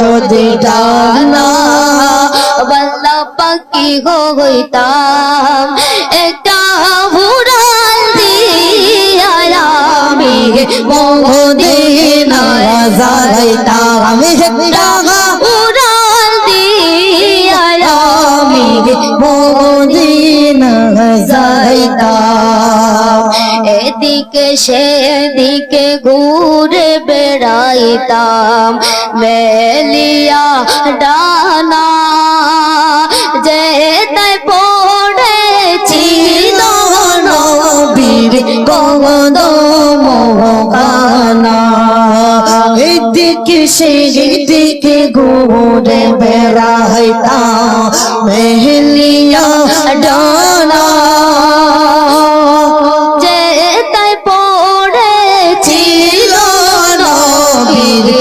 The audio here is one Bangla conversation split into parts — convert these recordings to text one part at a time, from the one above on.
যদি ডানা বল্লা পাখি হইতাম, একটা উড়াল দিয়া আমি মদিনায় যাইতাম আমি একটা উড়াল দিয়া আমি মদিনা যাইতাম এদিকে সেদিকে ঘুরে বেড়াইতাম। মেলিয়া ডানা যে তাই পড়েছিল নবীর কদম গানা এদিকে সেদিকে ঘুরে বেড়াইতাম। মেহলিয়া ডানা নবীর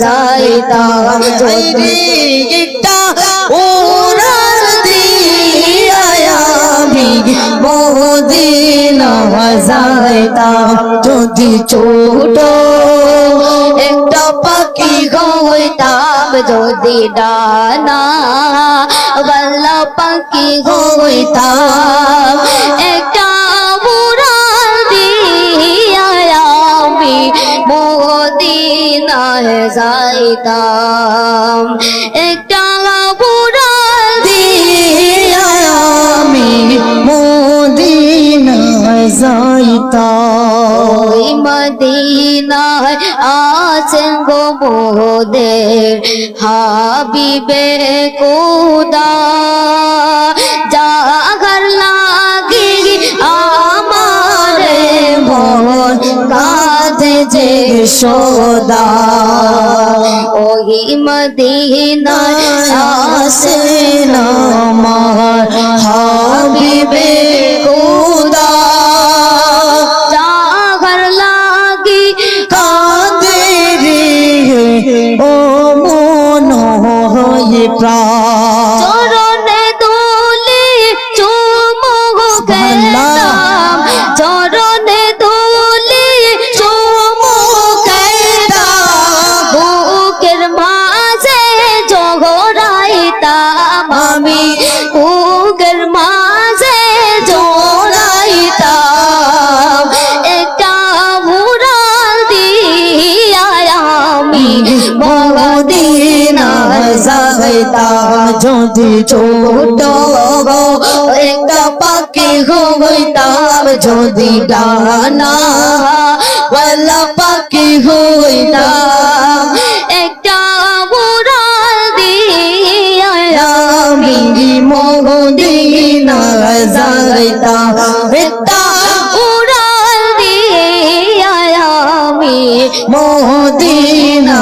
যাইতাম যদি একটা ওরাল দিয়া আমি মদিনা যদি ছোট একটা পাখি হইতাম যদি ডানা বল্লা পাখি হইতাম। একটা যাইতাম একটা দিয়া আমি মদিনা যাইতাম। মদিনায় আছেন গো মোদের হাবিবে কোদা। জাগার লাগি আমার মন কাঁদে যে সোদা। ওই মদিনায় আসেন আমার হাবিবে খুদা জাগার লাগি কাঁদে রে ও যদি ছোট একটা পাখি হইতাম যদি ডানা ওয়ালা পাখি হইতাম একটা মুরাল দিয়া আমি মদিনা যাইতাম। একটা উড়াল দিয়া আমি মদিনা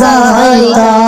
যাইতাম।